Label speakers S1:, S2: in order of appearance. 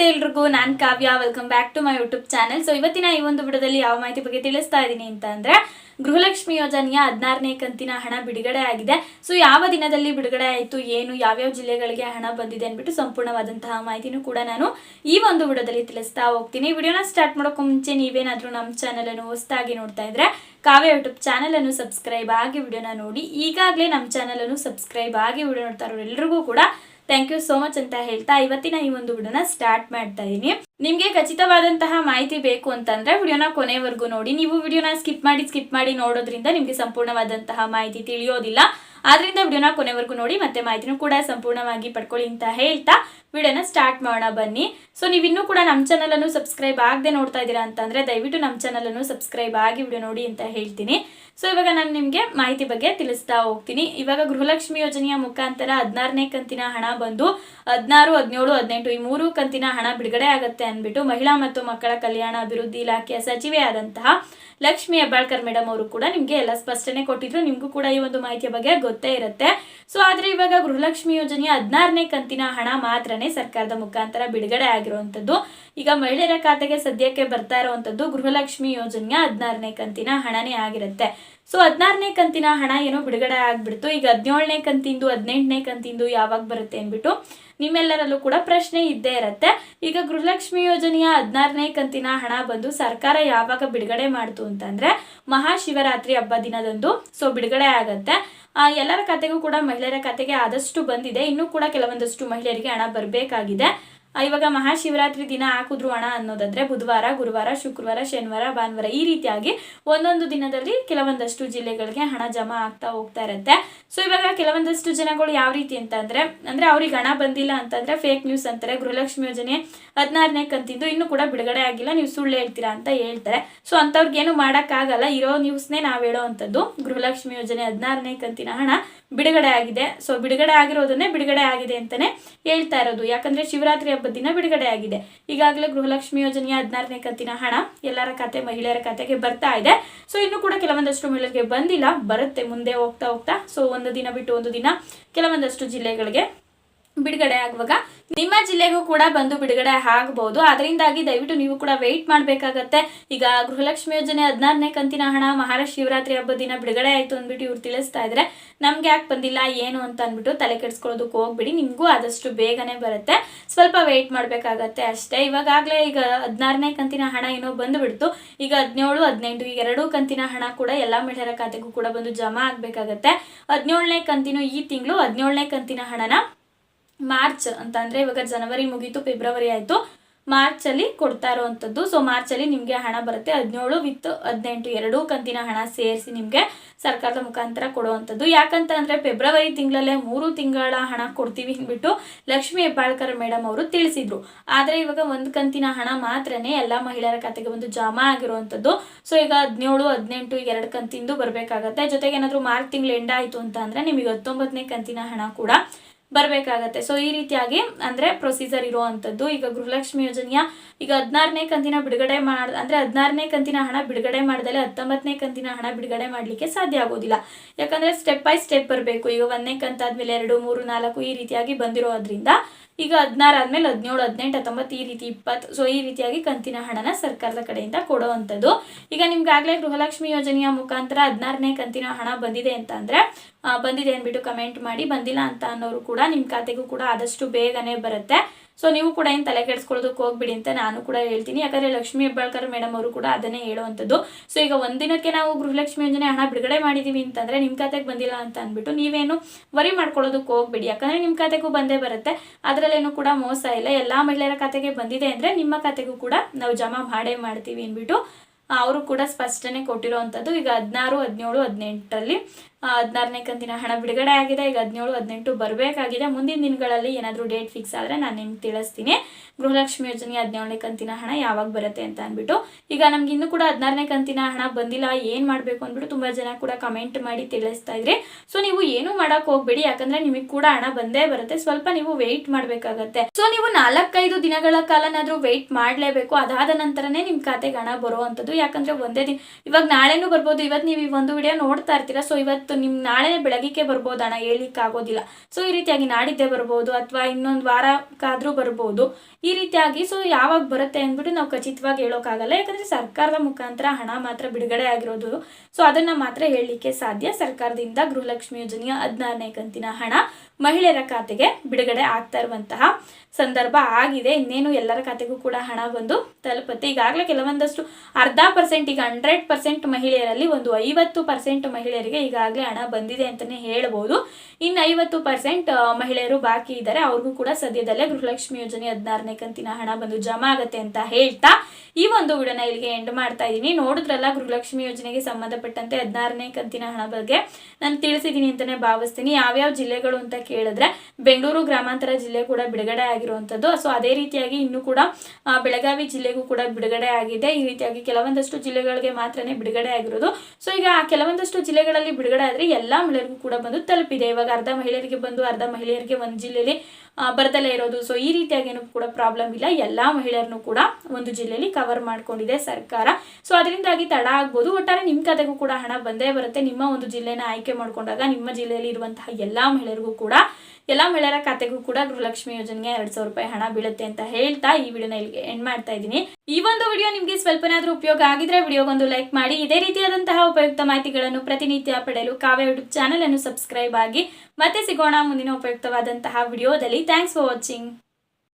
S1: ನಮಸ್ತೆ ಎಲ್ರಿಗೂ, ನಾನು Kavya. Welcome back to my YouTube channel so ಇವತ್ತಿನ ಈ ಒಂದು ವಿಡಿಯೋದಲ್ಲಿ ಯಾವ ಮಾಹಿತಿ ಬಗ್ಗೆ ತಿಳಿಸ್ತಾ ಇದ್ದೀನಿ ಅಂತ ಅಂದ್ರೆ, ಗೃಹಲಕ್ಷ್ಮಿ ಯೋಜನೆಯ ಹದಿನಾರನೇ ಕಂತಿನ ಹಣ ಬಿಡುಗಡೆ ಆಗಿದೆ. ಸೊ ಯಾವ ದಿನದಲ್ಲಿ ಬಿಡುಗಡೆ ಆಯಿತು, ಏನು, ಯಾವ್ಯಾವ ಜಿಲ್ಲೆಗಳಿಗೆ ಹಣ ಬಂದಿದೆ ಅಂದ್ಬಿಟ್ಟು ಸಂಪೂರ್ಣವಾದಂತಹ ಮಾಹಿತಿನೂ ಕೂಡ ನಾನು ಈ ಒಂದು ವಿಡಿಯೋದಲ್ಲಿ ತಿಳಿಸ್ತಾ ಹೋಗ್ತೀನಿ. ವಿಡಿಯೋನ ಸ್ಟಾರ್ಟ್ ಮಾಡೋಕ್ಕೂ ಮುಂಚೆ ನೀವೇನಾದರೂ ನಮ್ಮ ಚಾನಲನ್ನು ಹೊಸದಾಗಿ ನೋಡ್ತಾ ಇದ್ರೆ, ಕಾವ್ಯ ಯೂಟ್ಯೂಬ್ ಚಾನಲನ್ನು ಸಬ್ಸ್ಕ್ರೈಬ್ ಆಗಿ ವಿಡಿಯೋನ ನೋಡಿ. ಈಗಾಗಲೇ ನಮ್ಮ ಚಾನಲನ್ನು ಸಬ್ಸ್ಕ್ರೈಬ್ ಆಗಿ ವಿಡಿಯೋ ನೋಡ್ತಾ ಇರೋರು ಎಲ್ರಿಗೂ ಕೂಡ ಥ್ಯಾಂಕ್ ಯು ಸೋ ಮಚ್ ಅಂತ ಹೇಳ್ತಾ ಇವತ್ತಿನ ಈ ಒಂದು ವಿಡಿಯೋನ ಸ್ಟಾರ್ಟ್ ಮಾಡ್ತಾ ಇದ್ದೀನಿ ನಿಮಗೆ ಖಚಿತವಾದಂತಹ ಮಾಹಿತಿ ಬೇಕು ಅಂತಂದ್ರೆ ವಿಡಿಯೋನ ಕೊನೆವರೆಗೂ ನೋಡಿ. ನೀವು ವಿಡಿಯೋನ ಸ್ಕಿಪ್ ಮಾಡಿ ಸ್ಕಿಪ್ ಮಾಡಿ ನೋಡೋದ್ರಿಂದ ನಿಮಗೆ ಸಂಪೂರ್ಣವಾದಂತಹ ಮಾಹಿತಿ ತಿಳಿಯೋದಿಲ್ಲ. ಆದ್ರಿಂದ ವಿಡಿಯೋನ ಕೊನೆವರೆಗೂ ನೋಡಿ, ಮತ್ತೆ ಮಾಹಿತಿನೂ ಕೂಡ ಸಂಪೂರ್ಣವಾಗಿ ಪಡ್ಕೊಳ್ಳಿ ಅಂತ ಹೇಳ್ತಾ ವಿಡಿಯೋನ ಸ್ಟಾರ್ಟ್ ಮಾಡೋಣ ಬನ್ನಿ. ಸೊ ನೀವು ಇನ್ನೂ ಕೂಡ ನಮ್ಮ ಚಾನಲನ್ನು ಸಬ್ಸ್ಕ್ರೈಬ್ ಆಗದೆ ನೋಡ್ತಾ ಇದ್ದೀರಾ ಅಂತಂದ್ರೆ ದಯವಿಟ್ಟು ನಮ್ಮ ಚಾನಲನ್ನು ಸಬ್ಸ್ಕ್ರೈಬ್ ಆಗಿ ವಿಡಿಯೋ ನೋಡಿ ಅಂತ ಹೇಳ್ತೀನಿ. ಸೊ ಇವಾಗ ನಾನು ನಿಮಗೆ ಮಾಹಿತಿ ಬಗ್ಗೆ ತಿಳಿಸ್ತಾ ಹೋಗ್ತೀನಿ. ಇವಾಗ ಗೃಹಲಕ್ಷ್ಮಿ ಯೋಜನೆಯ ಮುಖಾಂತರ ಹದಿನಾರನೇ ಕಂತಿನ ಹಣ ಬಂದು ಹದಿನಾರು, ಹದಿನೇಳು, ಹದಿನೆಂಟು ಈ ಮೂರು ಕಂತಿನ ಹಣ ಬಿಡುಗಡೆ ಆಗುತ್ತೆ ಅಂದ್ಬಿಟ್ಟು ಮಹಿಳಾ ಮತ್ತು ಮಕ್ಕಳ ಕಲ್ಯಾಣ ಅಭಿವೃದ್ಧಿ ಇಲಾಖೆಯ ಸಚಿವೆ ಆದಂತಹ ಲಕ್ಷ್ಮಿ ಹೆಬ್ಬಾಳ್ಕರ್ ಮೇಡಮ್ ಅವರು ಕೂಡ ನಿಮಗೆ ಎಲ್ಲ ಸ್ಪಷ್ಟನೆ ಕೊಟ್ಟಿದ್ರು. ನಿಮಗೂ ಕೂಡ ಈ ಒಂದು ಮಾಹಿತಿಯ ಬಗ್ಗೆ ಗೊತ್ತೇ ಇರುತ್ತೆ. ಸೊ ಆದ್ರೆ ಇವಾಗ ಗೃಹಲಕ್ಷ್ಮಿ ಯೋಜನೆಯ ಹದಿನಾರನೇ ಕಂತಿನ ಹಣ ಮಾತ್ರನೇ ಸರ್ಕಾರದ ಮುಖಾಂತರ ಬಿಡುಗಡೆ ಆಗಿರುವಂತದ್ದು ಈಗ ಮಹಿಳೆಯರ ಖಾತೆಗೆ ಸದ್ಯಕ್ಕೆ ಬರ್ತಾ ಇರುವಂತದ್ದು ಗೃಹಲಕ್ಷ್ಮಿ ಯೋಜನೆಯ ಹದಿನಾರನೇ ಕಂತಿನ ಹಣನೇ ಆಗಿರುತ್ತೆ. ಸೊ ಹದಿನಾರನೇ ಕಂತಿನ ಹಣ ಏನೋ ಬಿಡುಗಡೆ ಆಗಿಬಿಡ್ತು. ಈಗ ಹದಿನೇಳನೇ ಕಂತಿಂದು, ಹದಿನೆಂಟನೇ ಕಂತಿಂದು ಯಾವಾಗ ಬರುತ್ತೆ ಅಂದ್ಬಿಟ್ಟು ನಿಮ್ಮೆಲ್ಲರಲ್ಲೂ ಕೂಡ ಪ್ರಶ್ನೆ ಇದ್ದೇ ಇರುತ್ತೆ. ಈಗ ಗೃಹಲಕ್ಷ್ಮಿ ಯೋಜನೆಯ ಹದಿನಾರನೇ ಕಂತಿನ ಹಣ ಬಂದು ಸರ್ಕಾರ ಯಾವಾಗ ಬಿಡುಗಡೆ ಮಾಡ್ತು ಅಂತಂದರೆ ಮಹಾಶಿವರಾತ್ರಿ ಹಬ್ಬ ದಿನದಂದು. ಸೊ ಬಿಡುಗಡೆ ಆಗತ್ತೆ. ಎಲ್ಲರ ಖಾತೆಗೂ ಕೂಡ ಮಹಿಳೆಯರ ಖಾತೆಗೆ ಆದಷ್ಟು ಬಂದಿದೆ. ಇನ್ನೂ ಕೂಡ ಕೆಲವೊಂದಷ್ಟು ಮಹಿಳೆಯರಿಗೆ ಹಣ ಬರಬೇಕಾಗಿದೆ. ಇವಾಗ ಮಹಾಶಿವರಾತ್ರಿ ದಿನ ಹಾಕಿದ್ರು ಹಣ ಅನ್ನೋದಾದ್ರೆ ಬುಧವಾರ, ಗುರುವಾರ, ಶುಕ್ರವಾರ, ಶನಿವಾರ, ಭಾನುವಾರ ಈ ರೀತಿಯಾಗಿ ಒಂದೊಂದು ದಿನದಲ್ಲಿ ಕೆಲವೊಂದಷ್ಟು ಜಿಲ್ಲೆಗಳಿಗೆ ಹಣ ಜಮಾ ಆಗ್ತಾ ಹೋಗ್ತಾ ಇರುತ್ತೆ. ಸೊ ಇವಾಗ ಕೆಲವೊಂದಷ್ಟು ಜನಗಳು ಯಾವ ರೀತಿ ಅಂತ ಅಂದ್ರೆ ಅಂದ್ರೆ ಅವ್ರಿಗೆ ಹಣ ಬಂದಿಲ್ಲ ಅಂತಂದರೆ ಫೇಕ್ ನ್ಯೂಸ್ ಅಂತಾರೆ, ಗೃಹಲಕ್ಷ್ಮಿ ಯೋಜನೆ ಹದಿನಾರನೇ ಕಂತಿದ್ದು ಇನ್ನೂ ಕೂಡ ಬಿಡುಗಡೆ ಆಗಿಲ್ಲ, ನೀವು ಸುಳ್ಳು ಹೇಳ್ತೀರಾ ಅಂತ ಹೇಳ್ತಾರೆ. ಸೊ ಅಂಥವ್ರಿಗೇನು ಮಾಡೋಕ್ಕಾಗಲ್ಲ, ಇರೋ ನ್ಯೂಸ್ನೇ ನಾವು ಹೇಳೋ ಅಂಥದ್ದು, ಗೃಹಲಕ್ಷ್ಮಿ ಯೋಜನೆ ಹದಿನಾರನೇ ಕಂತಿನ ಹಣ. ಬಿಡುಗಡೆ ಆಗಿದೆ. ಸೊ ಬಿಡುಗಡೆ ಆಗಿರೋದನ್ನೇ ಬಿಡುಗಡೆ ಆಗಿದೆ ಅಂತಾನೆ ಹೇಳ್ತಾ ಇರೋದು. ಯಾಕಂದ್ರೆ ಶಿವರಾತ್ರಿ ಹಬ್ಬದ ದಿನ ಬಿಡುಗಡೆ ಆಗಿದೆ. ಈಗಾಗಲೇ ಗೃಹಲಕ್ಷ್ಮಿ ಯೋಜನೆಯ ಹದಿನಾರನೇ ಕಂತಿನ ಹಣ ಎಲ್ಲರ ಖಾತೆ, ಮಹಿಳೆಯರ ಖಾತೆಗೆ ಬರ್ತಾ ಇದೆ. ಸೊ ಇನ್ನು ಕೂಡ ಕೆಲವೊಂದಷ್ಟು ಮಹಿಳೆಯರಿಗೆ ಬಂದಿಲ್ಲ. ಬರುತ್ತೆ, ಮುಂದೆ ಹೋಗ್ತಾ ಹೋಗ್ತಾ. ಸೊ ಒಂದು ದಿನ ಬಿಟ್ಟು ಒಂದು ದಿನ ಕೆಲವೊಂದಷ್ಟು ಜಿಲ್ಲೆಗಳಿಗೆ ಬಿಡುಗಡೆ ಆಗುವಾಗ ನಿಮ್ಮ ಜಿಲ್ಲೆಗೂ ಕೂಡ ಬಂದು ಬಿಡುಗಡೆ ಆಗಬಹುದು ಅದರಿಂದಾಗಿ ದಯವಿಟ್ಟು ನೀವು ಕೂಡ ವೆಯ್ಟ್ ಮಾಡಬೇಕಾಗತ್ತೆ. ಈಗ ಗೃಹಲಕ್ಷ್ಮಿ ಯೋಜನೆ ಹದಿನಾರನೇ ಕಂತಿನ ಹಣ, ಮಹಾರಾಷ್ಟ್ರ ಶಿವರಾತ್ರಿ ಹಬ್ಬದ ದಿನ ಬಿಡುಗಡೆ ಆಯಿತು ಅಂದ್ಬಿಟ್ಟು ಇವ್ರು ತಿಳಿಸ್ತಾ ಇದ್ರೆ, ನಮ್ಗೆ ಯಾಕೆ ಬಂದಿಲ್ಲ? ಏನು? ಅಂತ ಅಂದ್ಬಿಟ್ಟು ತಲೆ ಕೆಡಿಸ್ಕೊಳ್ಳೋದಕ್ಕೆ ಹೋಗ್ಬಿಡಿ. ನಿಮಗೂ ಆದಷ್ಟು ಬೇಗನೆ ಬರುತ್ತೆ. ಸ್ವಲ್ಪ ವೆಯ್ಟ್ ಮಾಡಬೇಕಾಗತ್ತೆ ಅಷ್ಟೇ. ಇವಾಗಲೇ ಈಗ ಹದಿನಾರನೇ ಕಂತಿನ ಹಣ ಏನೋ ಬಂದುಬಿಡ್ತು. ಈಗ ಹದಿನೇಳು, ಹದಿನೆಂಟು ಈಗ ಎರಡೂ ಕಂತಿನ ಹಣ ಕೂಡ ಎಲ್ಲ ಮಹಿಳೆಯರ ಖಾತೆಗೂ ಕೂಡ ಬಂದು ಜಮಾ ಆಗಬೇಕಾಗತ್ತೆ. ಹದಿನೇಳನೇ ಕಂತಿನೂ ಈ ತಿಂಗಳು, ಹದಿನೇಳನೇ ಕಂತಿನ ಹಣನ ಮಾರ್ಚ್ ಅಂತ ಅಂದ್ರೆ ಇವಾಗ ಜನವರಿ ಮುಗೀತು, ಫೆಬ್ರವರಿ ಆಯಿತು. ಮಾರ್ಚಲ್ಲಿ ಕೊಡ್ತಾ ಇರೋವಂಥದ್ದು. ಸೊ ಮಾರ್ಚಲ್ಲಿ ನಿಮಗೆ ಹಣ ಬರುತ್ತೆ. ಹದಿನೇಳು ವಿತ್ ಹದಿನೆಂಟು ಎರಡೂ ಕಂತಿನ ಹಣ ಸೇರಿಸಿ ನಿಮಗೆ ಸರ್ಕಾರದ ಮುಖಾಂತರ ಕೊಡುವಂಥದ್ದು. ಯಾಕಂತ ಅಂದರೆ ಫೆಬ್ರವರಿ ತಿಂಗಳಲ್ಲೇ ಮೂರು ತಿಂಗಳ ಹಣ ಕೊಡ್ತೀವಿ ಅಂದ್ಬಿಟ್ಟು ಲಕ್ಷ್ಮೀ ಹೆಬ್ಬಾಳ್ಕರ್ ಮೇಡಮ್ ಅವರು ತಿಳಿಸಿದ್ರು. ಆದರೆ ಇವಾಗ ಒಂದು ಕಂತಿನ ಹಣ ಮಾತ್ರನೇ ಎಲ್ಲ ಮಹಿಳೆಯರ ಖಾತೆಗೆ ಒಂದು ಜಮಾ ಆಗಿರುವಂಥದ್ದು. ಸೊ ಈಗ ಹದಿನೇಳು, ಹದಿನೆಂಟು ಎರಡು ಕಂತಿಂದು ಬರಬೇಕಾಗತ್ತೆ. ಜೊತೆಗೆ ಏನಾದರೂ ಮಾರ್ಚ್ ತಿಂಗಳು ಎಂಡ್ ಆಯಿತು ಅಂತ ಅಂದರೆ ನಿಮಗೆ ಹತ್ತೊಂಬತ್ತನೇ ಕಂತಿನ ಹಣ ಕೂಡ ಬರಬೇಕಾಗತ್ತೆ. ಸೊ ಈ ರೀತಿಯಾಗಿ ಅಂದರೆ ಪ್ರೊಸೀಜರ್ ಇರುವಂಥದ್ದು. ಈಗ ಗೃಹಲಕ್ಷ್ಮಿ ಯೋಜನೆಯ ಈಗ ಹದಿನಾರನೇ ಕಂತಿನ ಬಿಡುಗಡೆ ಮಾಡ ಅಂದರೆ ಹದಿನಾರನೇ ಕಂತಿನ ಹಣ ಬಿಡುಗಡೆ ಮಾಡಿದಲ್ಲಿ ಹತ್ತೊಂಬತ್ತನೇ ಕಂತಿನ ಹಣ ಬಿಡುಗಡೆ ಮಾಡಲಿಕ್ಕೆ ಸಾಧ್ಯ ಆಗೋದಿಲ್ಲ. ಯಾಕಂದರೆ ಸ್ಟೆಪ್ ಬೈ ಸ್ಟೆಪ್ ಬರಬೇಕು. ಈಗ ಒಂದನೇ ಕಂತಾದ್ಮೇಲೆ ಎರಡು, ಮೂರು, ನಾಲ್ಕು ಈ ರೀತಿಯಾಗಿ ಬಂದಿರೋದ್ರಿಂದ ಈಗ ಹದಿನಾರು ಆದಮೇಲೆ ಹದಿನೇಳು, ಹದಿನೆಂಟು, ಹತ್ತೊಂಬತ್ತು ಈ ರೀತಿ ಇಪ್ಪತ್ತು ಸೊ ಈ ರೀತಿಯಾಗಿ ಕಂತಿನ ಹಣನ ಸರ್ಕಾರದ ಕಡೆಯಿಂದ ಕೊಡುವಂಥದ್ದು. ಈಗ ನಿಮ್ಗಾಗಲೇ ಗೃಹಲಕ್ಷ್ಮಿ ಯೋಜನೆಯ ಮುಖಾಂತರ ಹದಿನಾರನೇ ಕಂತಿನ ಹಣ ಬಂದಿದೆ ಅಂತ ಬಂದಿದೆ ಅಂದ್ಬಿಟ್ಟು ಕಮೆಂಟ್ ಮಾಡಿ, ಬಂದಿಲ್ಲ ಅಂತ ಅನ್ನೋರು ಕೂಡ ನಿಮ್ಮ ಖಾತೆಗೂ ಕೂಡ ಆದಷ್ಟು ಬೇಗನೆ ಬರುತ್ತೆ. ಸೊ ನೀವು ಕೂಡ ಏನು ತಲೆ ಕೆಡಿಸ್ಕೊಳ್ಳೋದಕ್ಕೆ ಹೋಗ್ಬಿಡಿ ಅಂತ ನಾನು ಕೂಡ ಹೇಳ್ತೀನಿ. ಯಾಕಂದರೆ ಲಕ್ಷ್ಮೀ ಹೆಬ್ಬಾಳ್ಕರ್ ಮೇಡಮ್ ಅವರು ಕೂಡ ಅದನ್ನೇ ಹೇಳುವಂಥದ್ದು. ಸೊ ಈಗ ಒಂದಿನಕ್ಕೆ ನಾವು ಗೃಹಲಕ್ಷ್ಮಿ ಯೋಜನೆ ಹಣ ಬಿಡುಗಡೆ ಮಾಡಿದ್ದೀವಿ ಅಂತಂದರೆ ನಿಮ್ಮ ಖಾತೆಗೆ ಬಂದಿಲ್ಲ ಅಂತ ಅಂದ್ಬಿಟ್ಟು ನೀವೇನು ವರಿ ಮಾಡ್ಕೊಳ್ಳೋದಕ್ಕೆ ಹೋಗ್ಬಿಡಿ. ಯಾಕಂದರೆ ನಿಮ್ಮ ಖಾತೆಗೂ ಬಂದೇ ಬರುತ್ತೆ. ಅದರಲ್ಲೇನು ಕೂಡ ಮೋಸ ಇಲ್ಲ. ಎಲ್ಲ ಮಹಿಳೆಯರ ಖಾತೆಗೆ ಬಂದಿದೆ ಅಂದರೆ ನಿಮ್ಮ ಖಾತೆಗೂ ಕೂಡ ನಾವು ಜಮಾ ಮಾಡೇ ಮಾಡ್ತೀವಿ ಅಂದ್ಬಿಟ್ಟು ಅವರು ಕೂಡ ಸ್ಪಷ್ಟನೆ ಕೊಟ್ಟಿರೋವಂಥದ್ದು. ಈಗ ಹದಿನಾರು, ಹದಿನೇಳು, ಹದಿನೆಂಟರಲ್ಲಿ ಹದಿನಾರನೇ ಕಂತಿನ ಹಣ ಬಿಡುಗಡೆ ಆಗಿದೆ. ಈಗ ಹದಿನೇಳು, ಹದಿನೆಂಟು ಬರಬೇಕಾಗಿದೆ. ಮುಂದಿನ ದಿನಗಳಲ್ಲಿ ಏನಾದರೂ ಡೇಟ್ ಫಿಕ್ಸ್ ಆದರೆ ನಾನು ನಿಮ್ಗೆ ತಿಳಿಸ್ತೀನಿ. ಗೃಹಲಕ್ಷ್ಮಿ ಯೋಜನೆ ಹದಿನೇಳನೇ ಕಂತಿನ ಹಣ ಯಾವಾಗ ಬರುತ್ತೆ ಅಂತ ಅಂದ್ಬಿಟ್ಟು. ಈಗ ನಮ್ಗೆ ಇನ್ನೂ ಕೂಡ ಹದಿನಾರನೇ ಕಂತಿನ ಹಣ ಬಂದಿಲ್ಲ, ಏನು ಮಾಡಬೇಕು ಅಂದ್ಬಿಟ್ಟು ತುಂಬ ಜನ ಕೂಡ ಕಮೆಂಟ್ ಮಾಡಿ ತಿಳಿಸ್ತಾ ಇದ್ರಿ. ಸೊ ನೀವು ಏನು ಮಾಡಕ್ ಹೋಗ್ಬೇಡಿ, ಯಾಕಂದ್ರೆ ನಿಮಗೆ ಕೂಡ ಹಣ ಬಂದೇ ಬರುತ್ತೆ. ಸ್ವಲ್ಪ ನೀವು ವೆಯ್ಟ್ ಮಾಡಬೇಕಾಗತ್ತೆ. ಸೊ ನೀವು ನಾಲ್ಕೈದು ದಿನಗಳ ಕಾಲನಾದರೂ ವೆಯ್ಟ್ ಮಾಡಲೇಬೇಕು. ಅದಾದ ನಂತರನೇ ನಿಮ್ಮ ಖಾತೆಗೆ ಹಣ ಬರುವಂಥದ್ದು. ಯಾಕಂದ್ರೆ ಒಂದೇ ದಿನ, ಇವಾಗ ನಾಳೆನೂ ಬರ್ಬೋದು. ಇವತ್ತು ನೀವು ಈ ಒಂದು ವಿಡಿಯೋ ನೋಡ್ತಾ ಇರ್ತೀರಾ. ಸೊ ಇವತ್ತು ನಿಮ್ ನಾಳೆ ಬೆಳಗ್ಗೆ ಬರ್ಬೋದು ಹಣ ಹೇಳಿಕ್ಕೆ ಆಗೋದಿಲ್ಲ ಸೊ ಈ ರೀತಿಯಾಗಿ ನಾಡಿದ್ದೆ ಬರ್ಬೋದು ಅಥವಾ ಇನ್ನೊಂದು ವಾರಕ್ಕಾದ್ರೂ ಬರ್ಬೋದು. ಈ ರೀತಿಯಾಗಿ ಸೊ ಯಾವಾಗ ಬರುತ್ತೆ ಅಂದ್ಬಿಟ್ಟು ನಾವು ಖಚಿತವಾಗಿ ಹೇಳೋಕ್ಕಾಗಲ್ಲ ಯಾಕಂದ್ರೆ ಸರ್ಕಾರದ ಮುಖಾಂತರ ಹಣ ಮಾತ್ರ ಬಿಡುಗಡೆ ಆಗಿರೋದು. ಸೊ ಅದನ್ನ ಮಾತ್ರ ಹೇಳಲಿಕ್ಕೆ ಸಾಧ್ಯ. ಸರ್ಕಾರದಿಂದ ಗೃಹಲಕ್ಷ್ಮಿ ಯೋಜನೆಯ ಹದಿನಾರನೇ ಕಂತಿನ ಹಣ ಮಹಿಳೆಯರ ಖಾತೆಗೆ ಬಿಡುಗಡೆ ಆಗ್ತಾ ಇರುವಂತಹ ಸಂದರ್ಭ ಆಗಿದೆ. ಇನ್ನೇನು ಎಲ್ಲರ ಖಾತೆಗೂ ಕೂಡ ಹಣ ಬಂದು ತಲುಪುತ್ತೆ. ಈಗಾಗಲೇ ಕೆಲವೊಂದಷ್ಟು ಅರ್ಧ ಪರ್ಸೆಂಟ್ ಈಗ ಹಂಡ್ರೆಡ್ ಪರ್ಸೆಂಟ್ ಮಹಿಳೆಯರಲ್ಲಿ ಒಂದು ಐವತ್ತು ಪರ್ಸೆಂಟ್ ಮಹಿಳೆಯರಿಗೆ ಈಗಾಗಲೇ ಹಣ ಬಂದಿದೆ ಅಂತಲೇ ಹೇಳ್ಬೋದು. ಇನ್ನು ಐವತ್ತು ಪರ್ಸೆಂಟ್ ಮಹಿಳೆಯರು ಬಾಕಿ ಇದ್ದಾರೆ. ಅವ್ರಿಗೂ ಕೂಡ ಸದ್ಯದಲ್ಲೇ ಗೃಹಲಕ್ಷ್ಮಿ ಯೋಜನೆ ಹದಿನಾರನೇ ಕಂತಿನ ಹಣ ಬಂದು ಜಮಾ ಆಗತ್ತೆ ಅಂತ ಹೇಳ್ತಾ ಈ ಒಂದು ವಿಡಿಯೋನ ಇಲ್ಲಿಗೆ ಎಂಡ್ ಮಾಡ್ತಾ ಇದ್ದೀನಿ ನೋಡಿದ್ರಲ್ಲ, ಗೃಹಲಕ್ಷ್ಮಿ ಯೋಜನೆಗೆ ಸಂಬಂಧಪಟ್ಟಂತೆ ಹದಿನಾರನೇ ಕಂತಿನ ಹಣ ಬಗ್ಗೆ ನಾನು ತಿಳಿಸಿದ್ದೀನಿ ಅಂತಲೇ ಭಾವಿಸ್ತೀನಿ. ಯಾವ್ಯಾವ ಜಿಲ್ಲೆಗಳು ಅಂತ ಕೇಳಿದ್ರೆ, ಬೆಂಗಳೂರು ಗ್ರಾಮಾಂತರ ಜಿಲ್ಲೆ ಕೂಡ ಬಿಡುಗಡೆ ಆಗಿರುವಂಥದ್ದು. ಸೊ ಅದೇ ರೀತಿಯಾಗಿ ಇನ್ನು ಕೂಡ ಬೆಳಗಾವಿ ಜಿಲ್ಲೆಗೂ ಕೂಡ ಬಿಡುಗಡೆ ಆಗಿದೆ. ಈ ರೀತಿಯಾಗಿ ಕೆಲವೊಂದಷ್ಟು ಜಿಲ್ಲೆಗಳಿಗೆ ಮಾತ್ರನೇ ಬಿಡುಗಡೆ ಆಗಿರೋದು. ಸೊ ಈಗ ಕೆಲವೊಂದಷ್ಟು ಜಿಲ್ಲೆಗಳಲ್ಲಿ ಬಿಡುಗಡೆ ಆದರೆ ಎಲ್ಲ ಮಹಿಳೆಯರಿಗೂ ಕೂಡ ಬಂದು ತಲುಪಿದೆ. ಇವಾಗ ಅರ್ಧ ಮಹಿಳೆಯರಿಗೆ ಬಂದು ಅರ್ಧ ಮಹಿಳೆಯರಿಗೆ ಒಂದು ಜಿಲ್ಲೆಯಲ್ಲಿ ಬರದಲ್ಲೇ ಇರೋದು. ಸೊ ಈ ರೀತಿಯಾಗಿ ಏನು ಕೂಡ ಪ್ರಾಬ್ಲಮ್ ಇಲ್ಲ. ಎಲ್ಲ ಮಹಿಳೆಯರನ್ನು ಕೂಡ ಒಂದು ಜಿಲ್ಲೆಯಲ್ಲಿ ಕವರ್ ಮಾಡ್ಕೊಂಡಿದೆ ಸರ್ಕಾರ. ಸೊ ಅದರಿಂದಾಗಿ ತಡ ಆಗ್ಬೋದು. ಒಟ್ಟಾರೆ ನಿಮ್ಮ ಕತೆಗೂ ಕೂಡ ಹಣ ಬಂದೇ ಬರುತ್ತೆ. ನಿಮ್ಮ ಒಂದು ಜಿಲ್ಲೆನ ಆಯ್ಕೆ ಮಾಡಿಕೊಂಡಾಗ ನಿಮ್ಮ ಜಿಲ್ಲೆಯಲ್ಲಿ ಇರುವಂತಹ ಎಲ್ಲ ಮಹಿಳೆಯರಿಗೂ ಕೂಡ ಎಲ್ಲ ಮಹಿಳೆಯರ ಖಾತೆಗೂ ಕೂಡ ಗೃಹಲಕ್ಷ್ಮಿ ಯೋಜನೆಗೆ ಎರಡ್ ಸಾವಿರ ರೂಪಾಯಿ ಹಣ ಬೀಳುತ್ತೆ ಅಂತ ಹೇಳ್ತಾ ಈ ವಿಡಿಯೋನ ಇಲ್ಲಿಗೆ ಎಂಡ್ ಮಾಡ್ತಾ ಇದ್ದೀನಿ. ಈ ಒಂದು ವಿಡಿಯೋ ನಿಮಗೆ ಸ್ವಲ್ಪನಾದರೂ ಉಪಯೋಗ ಆಗಿದ್ರೆ ವಿಡಿಯೋಗೊಂದು ಲೈಕ್ ಮಾಡಿ, ಇದೇ ರೀತಿಯಾದಂತಹ ಉಪಯುಕ್ತ ಮಾಹಿತಿಗಳನ್ನು ಪ್ರತಿನಿತ್ಯ ಪಡೆಯಲು ಕಾವ್ಯ ಯೂಟ್ಯೂಬ್ ಚಾನಲ್ ಅನ್ನು ಸಬ್ಸ್ಕ್ರೈಬ್ ಆಗಿ ಮತ್ತೆ ಸಿಗೋಣ ಮುಂದಿನ ಉಪಯುಕ್ತವಾದಂತಹ ವಿಡಿಯೋದಲ್ಲಿ. Thanks for watching